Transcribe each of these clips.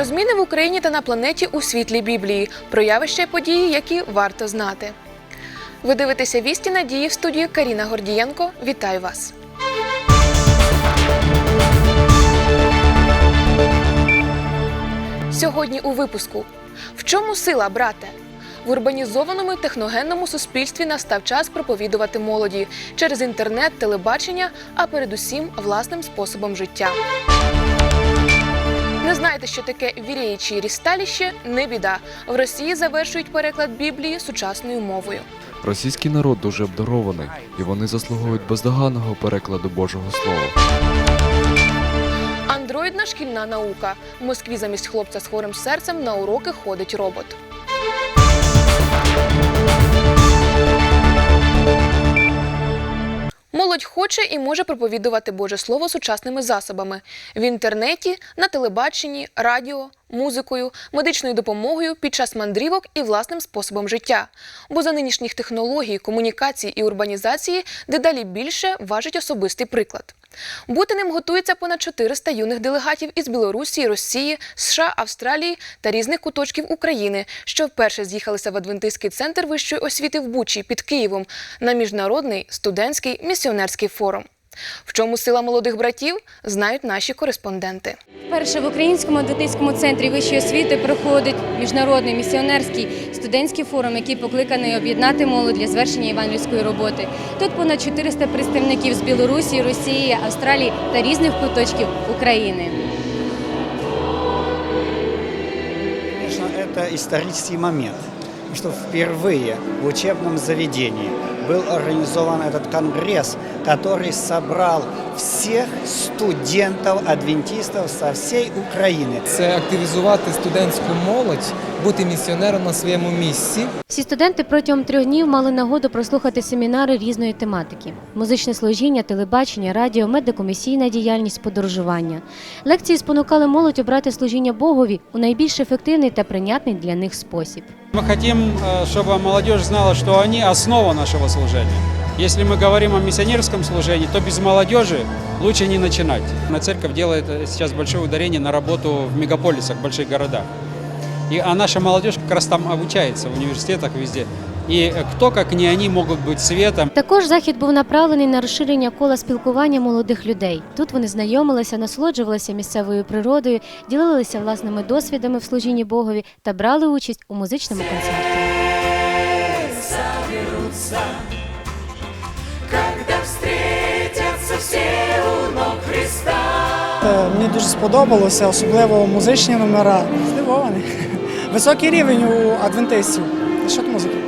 Про зміни в Україні та на планеті у світлі Біблії, про явища і події, які варто знати. Ви дивитеся вісті надії в студії Каріна Гордієнко. Вітаю вас! Сьогодні у випуску: в чому сила, брате? В урбанізованому техногенному суспільстві настав час проповідувати молоді через інтернет, телебачення, а передусім власним способом життя. Не знаєте, що таке вірєючі рісталіще? Не біда. В Росії завершують переклад Біблії сучасною мовою. Російський народ дуже обдарований, і вони заслуговують бездоганного перекладу Божого Слова. Андроїдна шкільна наука. В Москві замість хлопця з хворим серцем на уроки ходить робот. Молодь хоче і може проповідувати Боже Слово сучасними засобами в інтернеті, на телебаченні, радіо, музикою, медичною допомогою під час мандрівок і власним способом життя. Бо за нинішніх технологій, комунікацій і урбанізації дедалі більше важить особистий приклад. Бути ним готується понад 400 юних делегатів із Білорусі, Росії, США, Австралії та різних куточків України, що вперше з'їхалися в Адвентистський центр вищої освіти в Бучі під Києвом на міжнародний студентський місіонерський форум. В чому сила молодих братів, знають наші кореспонденти. Перше в Українському адвентистському центрі вищої освіти проходить міжнародний місіонерський студентський форум, який покликаний об'єднати молодь для звершення євангельської роботи. Тут понад 400 представників з Білорусі, Росії, Австралії та різних куточків України. Конечно, это исторический момент, что впервые в учебном заведении был организован этот конгресс, который собрал всех студентов-адвентистов со всей Украины. це активізувати студентську молодь, бути місіонером на своєму місці. Всі студенти протягом трьох днів мали нагоду прослухати семінари різної тематики: музичне служіння, телебачення, радіо, медикомісійна діяльність, подорожування. Лекції спонукали молодь обрати служіння Богові у найбільш ефективний та прийнятний для них спосіб. Мы хотим, э, чтобы молодежь знала, что они основа нашего служения. Если мы говорим о миссионерском служении, то без молодежи лучше не начинать. На церковь делает э, сейчас большое ударение на работу в мегаполисах, в больших городах. И, а наша молодежь как раз там обучается, в университетах, везде. Э, кто, как не они, могут быть светом. Також захід був направлений на розширення кола спілкування молодих людей. Тут вони знайомилися, насолоджувалися місцевою природою, ділилися власними досвідами в служінні Богові та брали участь у музичному концерті. Мені дуже сподобалося, особливо музичні номера. Здивований. Високий рівень у адвентистів. Що музики?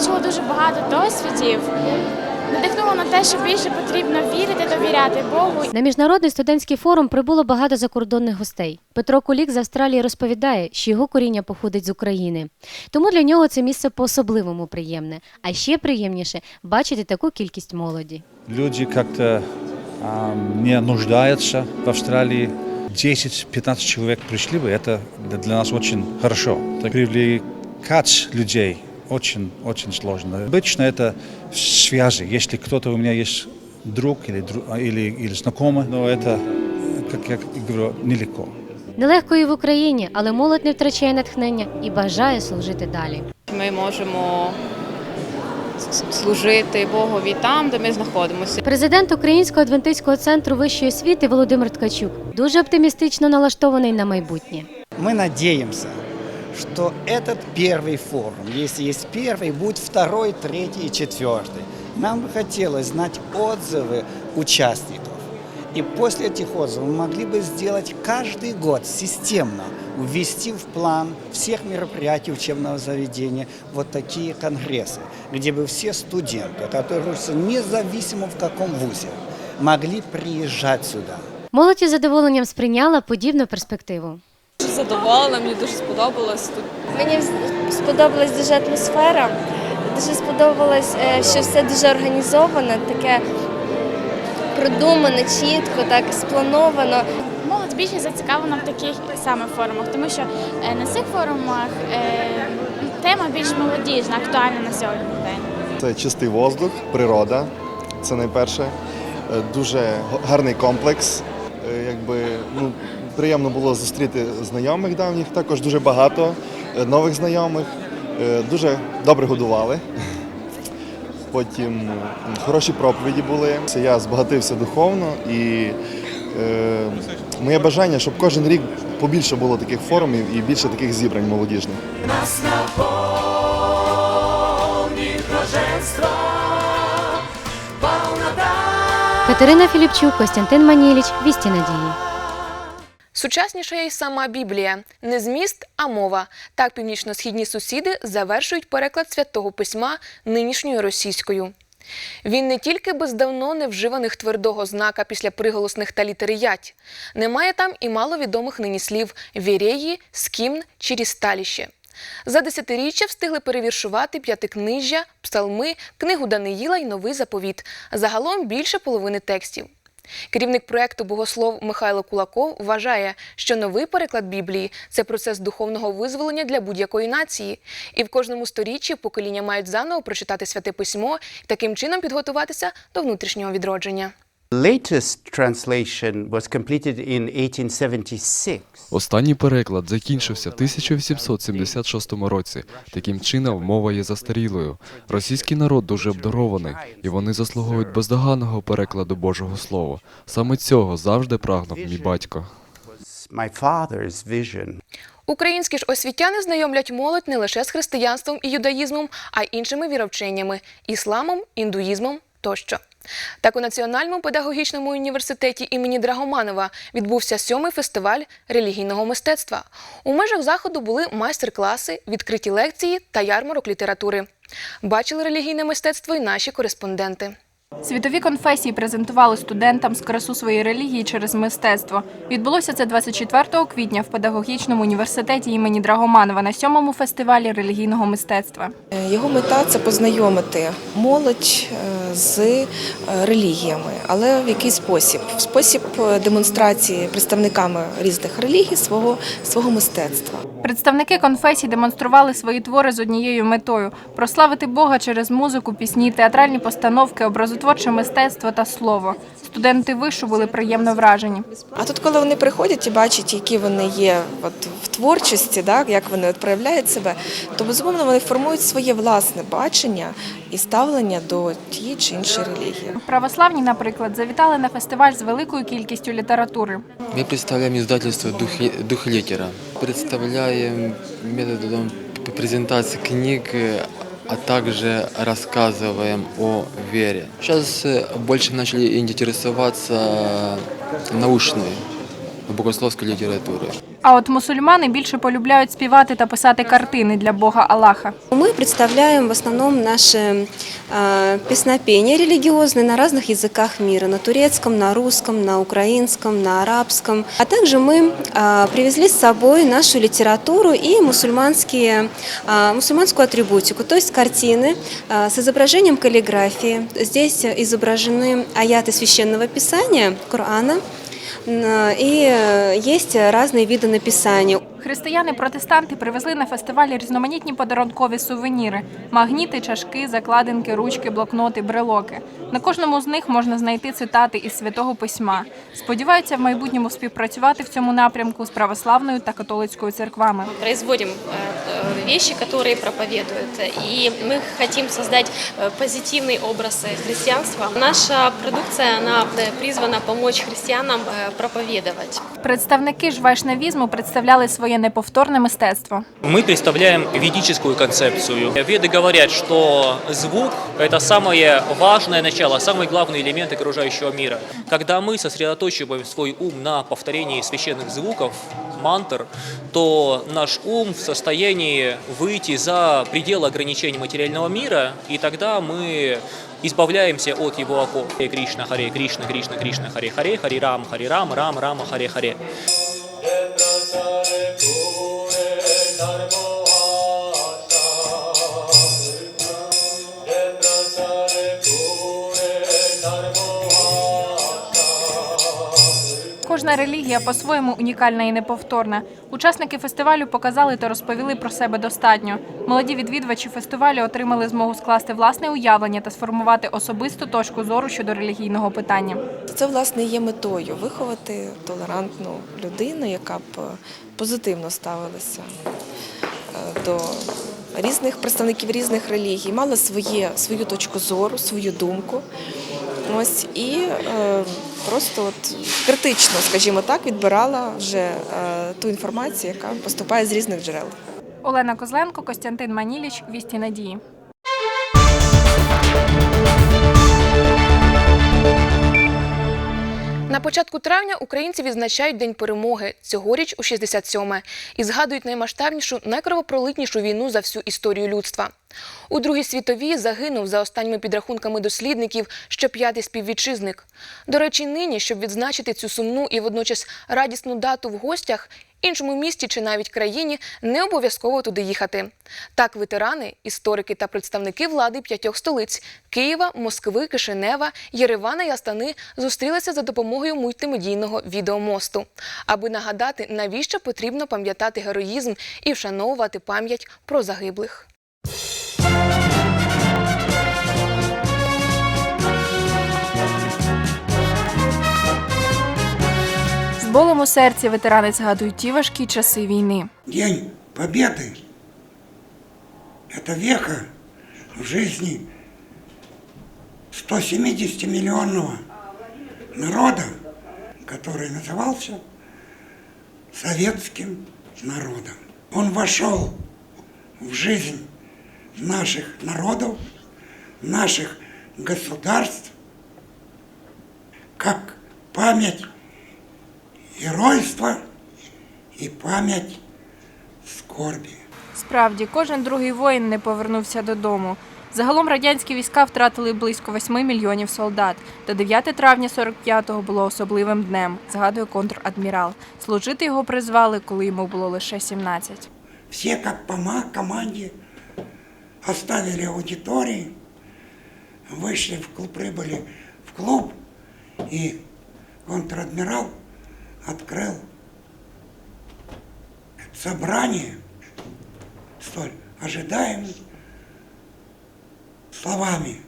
Ми почули дуже багато досвідів. Надихнуло на те, що більше потрібно вірити, довіряти Богу. На міжнародний студентський форум прибуло багато закордонних гостей. Петро Кулік з Австралії розповідає, що його коріння походить з України. Тому для нього це місце по-особливому приємне. А ще приємніше бачити таку кількість молоді. люди как-то не нуждаются в Австралии. 10-15 человек пришли бы, это для- для нас очень хорошо. Так Привлекать людей очень-очень сложно. Обычно это связи. Если кто-то у меня есть друг или, дру- или, или знакомый, но это, как я говорю, нелегко. Нелегко і в Україні, але молодь не втрачає натхнення і бажає служити далі. Ми можемо с- служити Богові там, де ми знаходимося. Президент Українського адвентистського центру вищої освіти Володимир Ткачук дуже оптимістично налаштований на майбутнє. Мы надеемся, что этот первый форум, если есть первый, будет второй, третий и четвертый. Нам бы хотелось знать отзывы участников. И после этих отзывов мы могли бы сделать каждый год системно, ввести в план всех мероприятий учебного заведения вот такие конгрессы, где бы все студенты, которые учатся независимо в каком вузе, могли приезжать сюда. Молодь із задоволенням сприйняла подібну перспективу. Задоволена, мені дуже сподобалось тут. Мені сподобалась дуже атмосфера, дуже сподобалось, е, що все дуже організовано, таке продумане, чітко, так сплановано. Молодь більше зацікавлена в таких саме форумах, тому що е, на цих форумах е, тема більш молодіжна, актуальна на сьогоднішній день. Це чистий воздух, природа. Це найперше. Дуже гарний комплекс. Якби ну приємно було зустріти знайомих давніх, також дуже багато е, нових знайомих. Е, Дуже добре годували. Потім хороші проповіді були. Це Я збагатився духовно і е, моє бажання, щоб кожен рік побільше було таких форумів і більше таких зібрань молодіжних. Нас Катерина Філіпчук, Костянтин Маніліч, Вісті Надії. Сучасніша й сама Біблія. Не зміст, а мова. Так північно-східні сусіди завершують переклад святого письма нинішньою російською. Він не тільки без давно невживаних твердого знака після приголосних та літери ять. Немає там і маловідомих нині слів вірєї, скімн чи рісталіще. За десятиріччя встигли перевіршувати п'ятикнижжя, псалми, книгу Даниїла й новий заповіт. Загалом більше половини текстів. Керівник проекту Богослов Михайло Кулаков вважає, що новий переклад Біблії це процес духовного визволення для будь-якої нації. І в кожному сторіччі покоління мають заново прочитати святе письмо і таким чином підготуватися до внутрішнього відродження. latest translation was completed in 1876. Останній переклад закінчився в 1876 році. Таким чином, мова є застарілою. Російський народ дуже обдарований, і вони заслуговують бездоганного перекладу Божого Слова. Саме цього завжди прагнув мій батько. Українські ж освітяни знайомлять молодь не лише з християнством і юдаїзмом, а й іншими віровченнями ісламом, індуїзмом тощо. Так у Національному педагогічному університеті імені Драгоманова відбувся сьомий фестиваль релігійного мистецтва. У межах заходу були майстер-класи, відкриті лекції та ярмарок літератури. Бачили релігійне мистецтво й наші кореспонденти. Світові конфесії презентували студентам з красу своєї релігії через мистецтво. Відбулося це 24 квітня в педагогічному університеті імені Драгоманова на сьомому фестивалі релігійного мистецтва. Його мета це познайомити молодь е, з е, релігіями, але в який спосіб? В спосіб е, демонстрації представниками різних релігій свого, свого мистецтва. Представники конфесій демонстрували свої твори з однією метою прославити Бога через музику, пісні, театральні постановки, образотворче мистецтво та слово. Студенти вишу були приємно вражені. А тут, коли вони приходять і бачать, які вони є от, в творчості, так, як вони от проявляють себе, то безумовно вони формують своє власне бачення і ставлення до тієї чи іншої релігії. Православні, наприклад, завітали на фестиваль з великою кількістю літератури. Мы представляем издательство «Дух, Дух литера». Представляем методом п- презентации книг, а также рассказываем о вере. Сейчас э, больше начали интересоваться научной богословской литературой. А от мусульмани більше полюбляють співати та писати картини для Бога Аллаха. Мы представляем в основном наши э, песнопения религиозные на разных языках мира, на турецком, на русском, на украинском, на арабском. А также мы э, привезли с собой нашу литературу и мусульманские, э, мусульманскую атрибутику, то есть картины э, с изображением каллиграфии. Здесь изображены аяты священного писания, Корана, Н- и э, есть разные виды написания. Християни-протестанти привезли на фестивалі різноманітні подарункові сувеніри: магніти, чашки, закладинки, ручки, блокноти, брелоки. На кожному з них можна знайти цитати із святого письма. Сподіваються в майбутньому співпрацювати в цьому напрямку з православною та католицькою церквами. производим э, э, вещи, которые проповедуют. И мы хотим создать э, позитивный образ э, христианства. Наша продукция, она э, призвана помочь христианам э, проповедовать. Представники ж вайшнавізму представляли своє неповторне мистецтво. Мы представляем ведическую концепцию. Веды говорят, что звук – это самое важное начало, самый главный элемент окружающего мира. Когда мы сосредоточиваем свой ум на повторении священных звуков, мантр, то наш ум в состоянии выйти за пределы ограничений материального мира, и тогда мы избавляемся от его оков. Харе Кришна, Харе Кришна, Кришна, Кришна, Харе Харе, Харе Рам, Харе Рам, Рам, Рама, Харе Харе. Кожна релігія по-своєму унікальна і неповторна. Учасники фестивалю показали та розповіли про себе достатньо. Молоді відвідувачі фестивалю отримали змогу скласти власне уявлення та сформувати особисту точку зору щодо релігійного питання. Це власне є метою виховати толерантну людину, яка б е, позитивно ставилася е, до різних представників різних релігій, мала своє, свою точку зору, свою думку. Ось і е, просто от критично, скажімо так, відбирала вже е, ту інформацію, яка поступає з різних джерел. Олена Козленко, Костянтин Маніліч, Вісті Надії. На початку травня українці відзначають День перемоги цьогоріч у 67-ме і згадують наймасштабнішу, найкровопролитнішу війну за всю історію людства. У Другій світовій загинув за останніми підрахунками дослідників ще п'ятий співвітчизник. До речі, нині, щоб відзначити цю сумну і водночас радісну дату в гостях, іншому місті чи навіть країні не обов'язково туди їхати. Так, ветерани, історики та представники влади п'ятьох столиць Києва, Москви, Кишинева, Єревана і Астани зустрілися за допомогою мультимедійного відеомосту, аби нагадати, навіщо потрібно пам'ятати героїзм і вшановувати пам'ять про загиблих. болем у серці ветерани згадують ті важкі часи війни. День Победы – это веха в жизни 170-миллионного народа, который назывался советским народом. Он вошел в жизнь наших народов, наших государств, как память геройства и память скорби. Справді, кожен другий воїн не повернувся додому. Загалом радянські війська втратили близько 8 мільйонів солдат. Та 9 травня 45-го було особливим днем, згадує контр-адмірал. Служити його призвали, коли йому було лише 17. Все как по ма- команде оставили аудитории, вышли в клуб, прибыли в клуб, и контр-адмирал открыл собрание столь ожидаемым словами.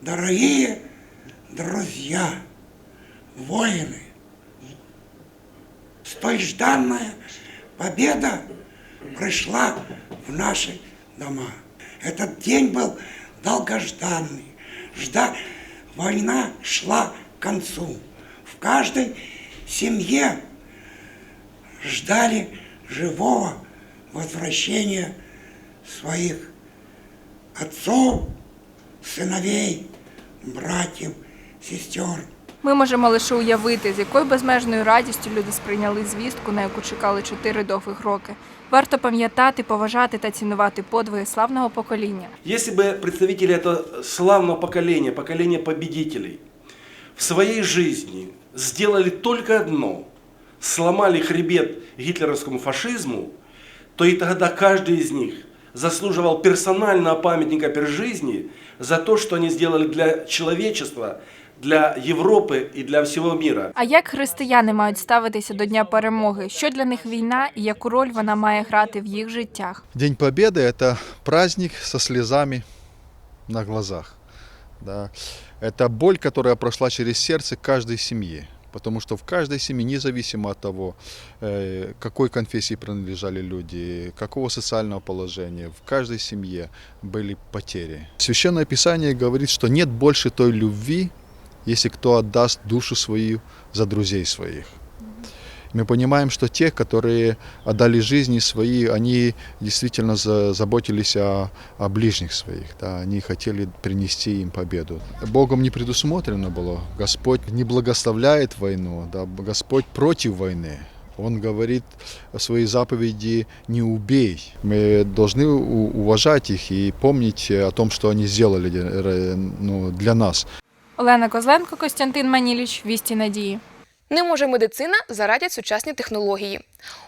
Дорогие друзья, воины, столь жданная победа пришла в наши дома. Этот день был долгожданный. Жда... Война шла к концу. В каждой семье ждали живого возвращения своих отцов, сыновей, братьев, сестер. Ми можемо лише уявити, з якою безмежною радістю люди сприйняли звістку, на яку чекали чотири довгих роки. Варто пам'ятати, поважати та цінувати подвиги славного покоління. Если бы представители этого славного поколения, поколения победителей, в своей жизни сделали только одно, сломали хребет гитлеровскому фашизму, то и тогда каждый из них заслуживал персонального памятника при жизни за то, что они сделали для человечества, для Европы и для всего мира. А як християни мають ставитися до Дня перемоги? Що для них війна і яку роль вона має грати в їх життях? День Победы – это праздник со слезами на глазах. Да. Это боль, которая прошла через сердце каждой семьи. Потому что в каждой семье, независимо от того, э, какой конфессии принадлежали люди, какого социального положения, в каждой семье были потери. Священное Писание говорит, что нет больше той любви, если кто отдаст душу свою за друзей своих. Мы понимаем, что те, которые отдали жизни свои, они действительно за- заботились о, о ближних своих. Да, они хотели принести им победу. Богом не предусмотрено было. Господь не благословляет войну, да, Господь против войны. Он говорит в своей заповеди «не убей». Мы должны у- уважать их и помнить о том, что они сделали э, ну, для нас. Олена Козленко, Костянтин Маніліч, Вісті Надії. Не може медицина зарадять сучасні технології.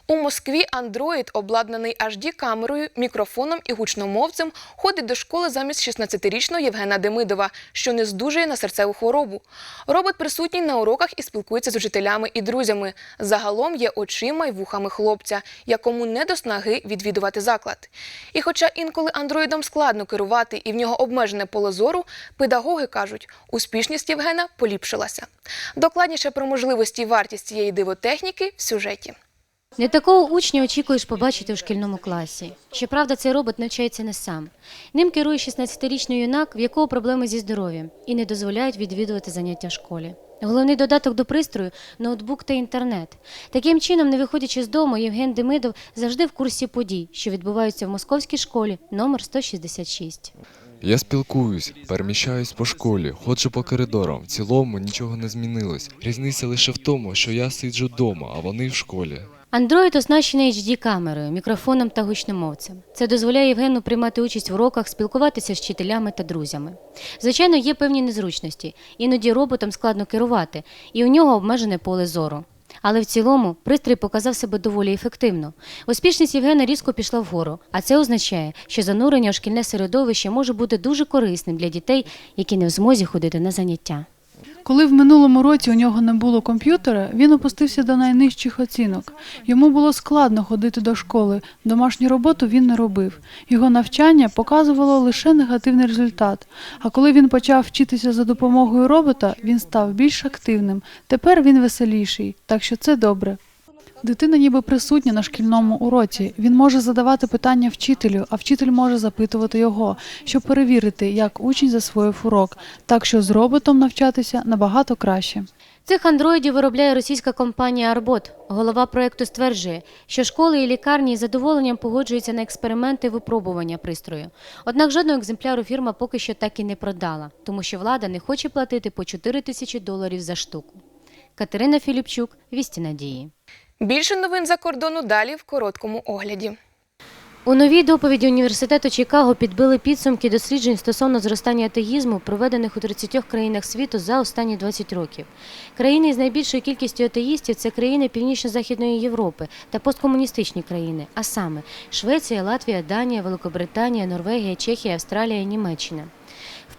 У Москві андроїд, обладнаний HD-камерою, мікрофоном і гучномовцем, ходить до школи замість 16-річного Євгена Демидова, що не здужує на серцеву хворобу. Робот присутній на уроках і спілкується з учителями і друзями. Загалом є очима й вухами хлопця, якому не до снаги відвідувати заклад. І хоча інколи андроїдом складно керувати і в нього обмежене поле зору, педагоги кажуть, успішність Євгена поліпшилася. Докладніше про можливості і вартість цієї дивотехніки в сюжеті. Не такого учня очікуєш побачити у шкільному класі. Щоправда, цей робот навчається не сам. Ним керує 16-річний юнак, в якого проблеми зі здоров'ям, і не дозволяють відвідувати заняття в школі. Головний додаток до пристрою ноутбук та інтернет. Таким чином, не виходячи з дому, Євген Демидов завжди в курсі подій, що відбуваються в московській школі номер 166. Я спілкуюсь, переміщаюсь по школі, ходжу по коридорам. В цілому нічого не змінилось. Різниця лише в тому, що я сиджу вдома, а вони в школі. Android оснащений HD-камерою, мікрофоном та гучномовцем. Це дозволяє Євгену приймати участь в уроках, спілкуватися з вчителями та друзями. Звичайно, є певні незручності. Іноді роботом складно керувати, і у нього обмежене поле зору. Але в цілому пристрій показав себе доволі ефективно. Успішність Євгена різко пішла вгору, а це означає, що занурення у шкільне середовище може бути дуже корисним для дітей, які не в змозі ходити на заняття. Коли в минулому році у нього не було комп'ютера, він опустився до найнижчих оцінок. Йому було складно ходити до школи, домашню роботу він не робив. Його навчання показувало лише негативний результат. А коли він почав вчитися за допомогою робота, він став більш активним. Тепер він веселіший, так що це добре. Дитина ніби присутня на шкільному уроці. Він може задавати питання вчителю, а вчитель може запитувати його, щоб перевірити, як учень засвоїв урок. Так що з роботом навчатися набагато краще. Цих андроїдів виробляє російська компанія Арбот. Голова проекту стверджує, що школи і лікарні із задоволенням погоджуються на експерименти випробування пристрою. Однак жодного екземпляру фірма поки що так і не продала, тому що влада не хоче платити по 4 тисячі доларів за штуку. Катерина Філіпчук, Вісті Надії. Більше новин за кордону далі в короткому огляді. У новій доповіді університету Чикаго підбили підсумки досліджень стосовно зростання атеїзму, проведених у 30 країнах світу за останні 20 років. Країни з найбільшою кількістю атеїстів це країни Північно-Західної Європи та посткомуністичні країни, а саме Швеція, Латвія, Данія, Великобританія, Норвегія, Чехія, Австралія, Німеччина.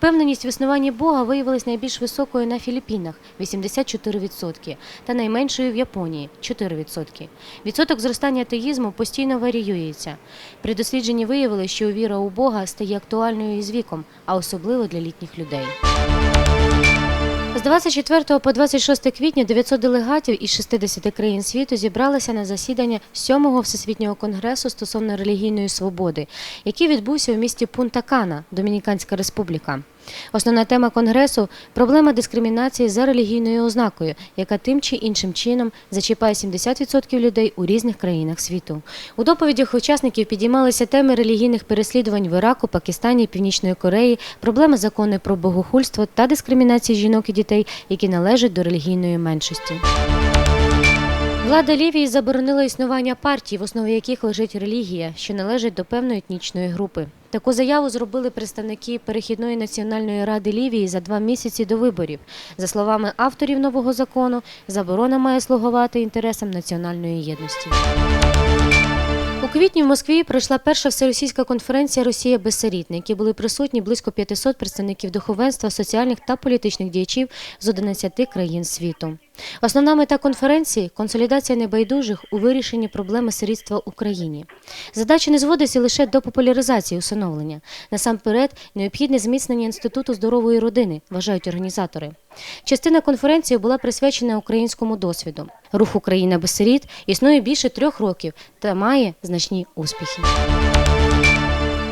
Впевненість в існуванні Бога виявилась найбільш високою на Філіппінах 84%, та найменшою в Японії 4%. Відсоток зростання атеїзму постійно варіюється. При дослідженні виявили, що віра у Бога стає актуальною із віком, а особливо для літніх людей. З 24 по 26 квітня 900 делегатів із 60 країн світу зібралися на засідання 7-го Всесвітнього конгресу стосовно релігійної свободи, який відбувся у місті Пунта-Кана, Домініканська Республіка. Основна тема конгресу проблема дискримінації за релігійною ознакою, яка тим чи іншим чином зачіпає 70% людей у різних країнах світу. У доповідях учасників підіймалися теми релігійних переслідувань в Іраку, Пакистані, Північної Кореї, проблеми закони про богохульство та дискримінації жінок і дітей, які належать до релігійної меншості. Влада Лівії заборонила існування партій, в основі яких лежить релігія, що належить до певної етнічної групи. Таку заяву зробили представники перехідної національної ради Лівії за два місяці до виборів. За словами авторів нового закону, заборона має слугувати інтересам національної єдності. У квітні в Москві пройшла перша всеросійська конференція Росія безсерід, на якій були присутні близько 500 представників духовенства, соціальних та політичних діячів з 11 країн світу. Основна мета конференції консолідація небайдужих у вирішенні проблеми сирітства в Україні. Задача не зводиться лише до популяризації усиновлення. Насамперед, необхідне зміцнення інституту здорової родини, вважають організатори. Частина конференції була присвячена українському досвіду. Рух Україна без сиріт існує більше трьох років та має значні успіхи.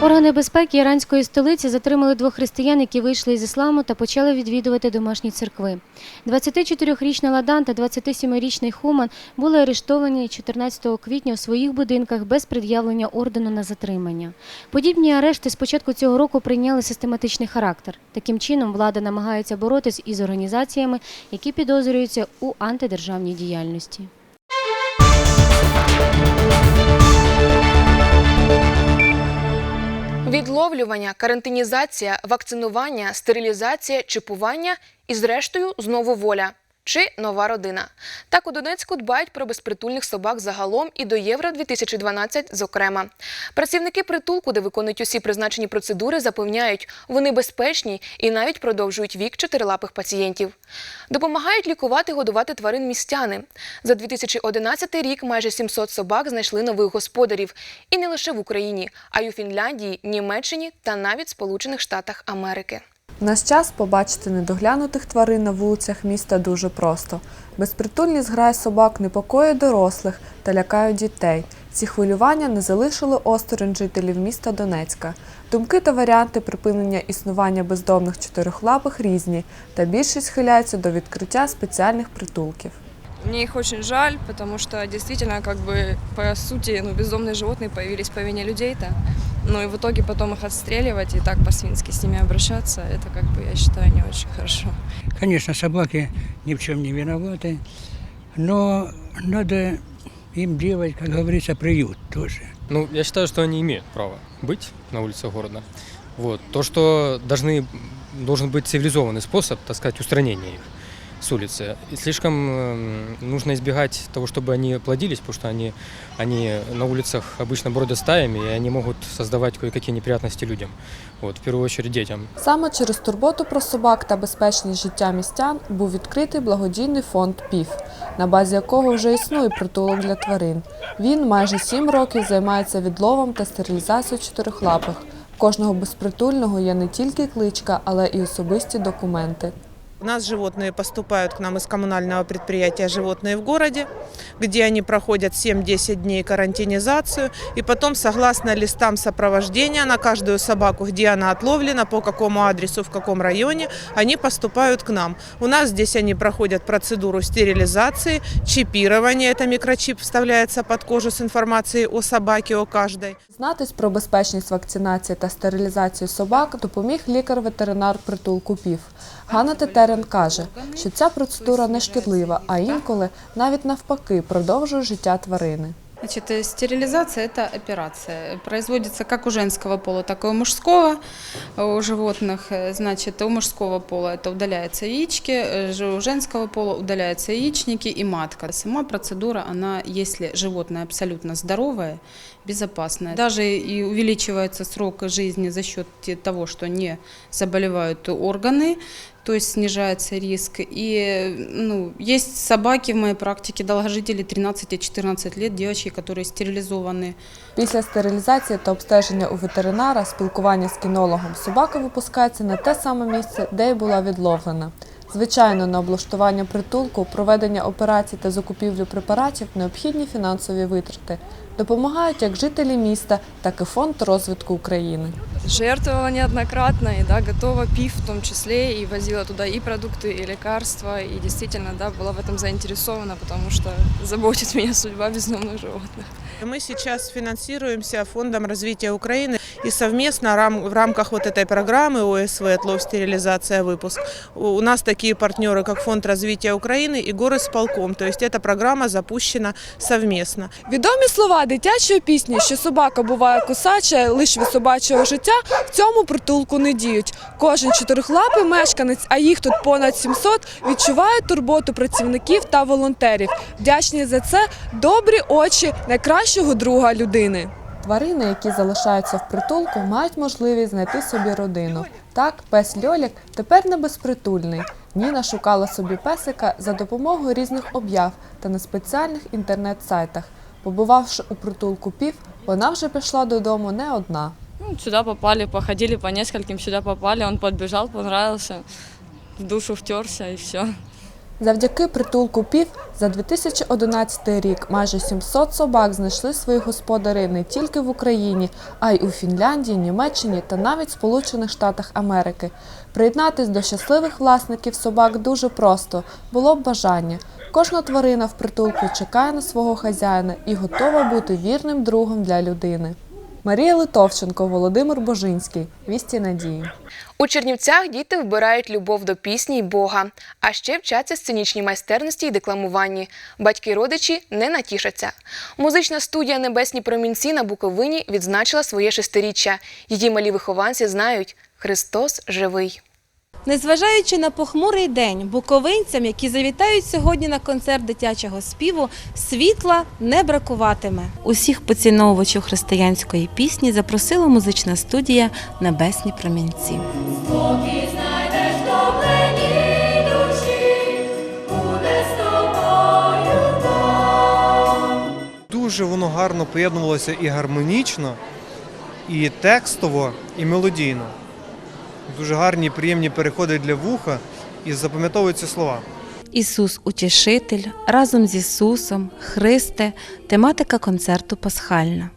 Органи безпеки іранської столиці затримали двох християн, які вийшли із ісламу та почали відвідувати домашні церкви. 24-річна Ладан та 27-річний Хуман були арештовані 14 квітня у своїх будинках без пред'явлення ордену на затримання. Подібні арешти з початку цього року прийняли систематичний характер. Таким чином, влада намагається боротись із організаціями, які підозрюються у антидержавній діяльності. Відловлювання, карантинізація, вакцинування, стерилізація, чіпування і, зрештою, знову воля. Чи нова родина. Так у Донецьку дбають про безпритульних собак загалом і до Євро 2012 зокрема. Працівники притулку, де виконують усі призначені процедури, запевняють, вони безпечні і навіть продовжують вік чотирилапих пацієнтів. Допомагають лікувати, годувати тварин містяни. За 2011 рік майже 700 собак знайшли нових господарів. І не лише в Україні, а й у Фінляндії, Німеччині та навіть Сполучених Штатах Америки. В наш час побачити недоглянутих тварин на вулицях міста дуже просто. Безпритульні зграї собак непокоїть дорослих та лякають дітей. Ці хвилювання не залишили осторонь жителів міста Донецька. Думки та варіанти припинення існування бездомних чотирихлапих різні, та більшість схиляється до відкриття спеціальних притулків. Мне их очень жаль, потому что действительно, как бы, по сути, ну, бездомные животные появились по вине людей-то. Ну и в итоге потом их отстреливать и так по-свински с ними обращаться, это, как бы, я считаю, не очень хорошо. Конечно, собаки ни в чем не виноваты, но надо им делать, как говорится, приют тоже. Ну, я считаю, что они имеют право быть на улице города. Вот. То, что должны, должен быть цивилизованный способ, так сказать, устранения их с улицы. И слишком эм, нужно избегать того, чтобы они плодились, потому что они, они на улицах обычно бродят стаями, и они могут создавать кое-какие неприятности людям. Вот, в первую очередь детям. Саме через турботу про собак та безпечність життя містян був відкритий благодійний фонд ПІФ, на базі якого вже існує притулок для тварин. Він майже сім років займається відловом та стерилізацією чотирихлапих. В Кожного безпритульного є не тільки кличка, але і особисті документи. У нас животные поступают к нам из коммунального предприятия «Животные в городе», где они проходят 7-10 дней карантинизацию, и потом, согласно листам сопровождения на каждую собаку, где она отловлена, по какому адресу, в каком районе, они поступают к нам. У нас здесь они проходят процедуру стерилизации, чипирования, это микрочип вставляется под кожу с информацией о собаке, о каждой. Знатись про безпечність вакцинації та стерилізації собак допоміг лікар-ветеринар притулку ПІФ. Ганна Тетерен каже, що ця процедура не шкідлива, а інколи навіть навпаки продовжує життя тварини. Значит, э, стерилизация – это операция. Производится как у женского пола, так и у мужского. У животных, э, значит, у мужского пола это удаляются яички, э, же- у женского пола удаляются яичники и матка. Сама процедура, она, если животное абсолютно здоровое, безопасное, даже и увеличивается срок жизни за счет те- того, что не заболевают органы, то есть снижается риск. И ну, есть собаки в моей практике, долгожители 13-14 лет, девочки, которые стерилизованы. Після стерилізації та обстеження у ветеринара, спілкування з кінологом, собака випускається на те саме місце, де й була відловлена. Звичайно, на облаштування притулку, проведення операцій та закупівлю препаратів необхідні фінансові витрати. Допомагають як жителі міста, так і фонд розвитку України. Жертвовала неоднократно, и да, готова пив в том числе, и возила туда и продукты, и лекарства, и действительно, да, была в этом заинтересована, потому что заботит меня судьба бездомных животных. Мы сейчас финансируемся Фондом развития Украины и совместно рам- в рамках вот этой программы ОСВ «Отлов, стерилизация, выпуск» у у нас такие партнеры, как Фонд развития Украины и горосполком. То есть эта программа запущена совместно. Відомі слова дитячої пісні, що собака буває кусача лише від собачого життя, в цьому притулку не діють. Кожен чотирихлапий мешканець, а їх тут понад 700, відчуває турботу працівників та волонтерів. Вдячні за це добрі очі найкращого друга людини. Тварини, які залишаються в притулку, мають можливість знайти собі родину. Так, пес Льолік тепер не безпритульний. Ніна шукала собі песика за допомогою різних об'яв та на спеціальних інтернет-сайтах. Побувавши у притулку пів, вона вже пішла додому не одна. Ну, сюда попали, походили по нескольким, сюда попали, он подбежал, понравился, в душу втерся и все. Завдяки притулку пів за 2011 рік майже 700 собак знайшли своїх господарів не тільки в Україні, а й у Фінляндії, Німеччині та навіть Сполучених Штатах Америки. Приєднатись до щасливих власників собак дуже просто, було б бажання. Кожна тварина в притулку чекає на свого хазяїна і готова бути вірним другом для людини. Марія Литовченко, Володимир Божинський. Вісті надії. У Чернівцях діти вбирають любов до пісні й Бога, а ще вчаться сценічній майстерності й декламуванні. Батьки родичі не натішаться. Музична студія Небесні промінці на Буковині відзначила своє шестиріччя. Її малі вихованці знають Христос живий. Незважаючи на похмурий день, буковинцям, які завітають сьогодні на концерт дитячого співу, світла не бракуватиме. Усіх поціновувачів християнської пісні запросила музична студія Небесні промінці. Дуже воно гарно поєднувалося і гармонічно, і текстово, і мелодійно. Дуже гарні, приємні переходи для вуха і запам'ятовуються слова. Ісус Утішитель разом з Ісусом, Христе, тематика концерту пасхальна.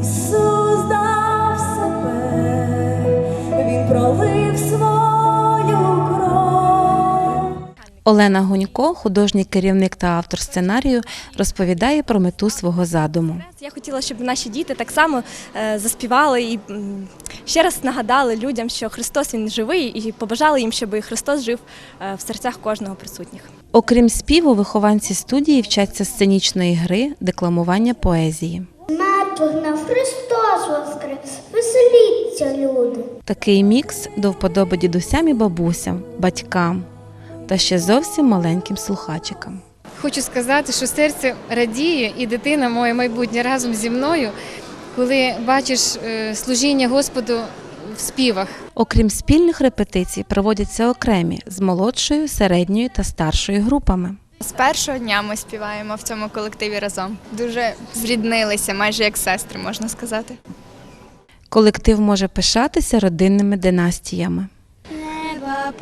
Ісус Олена Гунько, художній керівник та автор сценарію, розповідає про мету свого задуму. Я хотіла, щоб наші діти так само е, заспівали і ще раз нагадали людям, що Христос він живий, і побажали їм, щоб Христос жив е, в серцях кожного присутніх. Окрім співу, вихованці студії вчаться сценічної гри, декламування поезії. На Христос воскрес, веселіться, люди. Такий мікс до вподоби дідусям і бабусям, батькам та ще зовсім маленьким слухачикам. Хочу сказати, що серце радіє, і дитина моя майбутнє разом зі мною, коли бачиш е, служіння Господу в співах. Окрім спільних репетицій, проводяться окремі з молодшою, середньою та старшою групами. З першого дня ми співаємо в цьому колективі разом. Дуже зріднилися, майже як сестри, можна сказати. Колектив може пишатися родинними династіями. Неба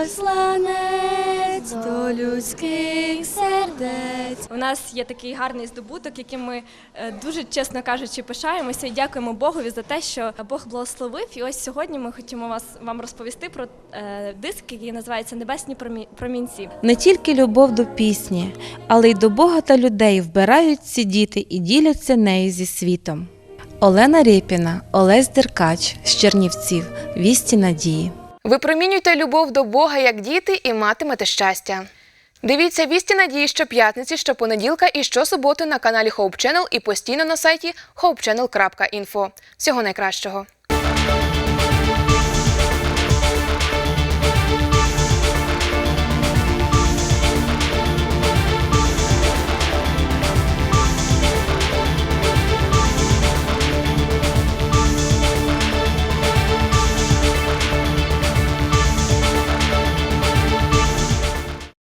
посланець до людських сердець. У нас є такий гарний здобуток, яким ми е, дуже чесно кажучи пишаємося і дякуємо Богові за те, що Бог благословив. І ось сьогодні ми хочемо вас вам розповісти про е, диск, який називається Небесні промі- промінці. Не тільки любов до пісні, але й до Бога та людей вбирають ці діти і діляться нею зі світом. Олена Рєпіна, Олесь Деркач з Чернівців. Вісті надії. Випромінюйте любов до Бога як діти і матимете щастя. Дивіться вісті надії щоп'ятниці, щопонеділка і щосуботи на каналі Hope Channel і постійно на сайті hopechannel.info. Всього найкращого!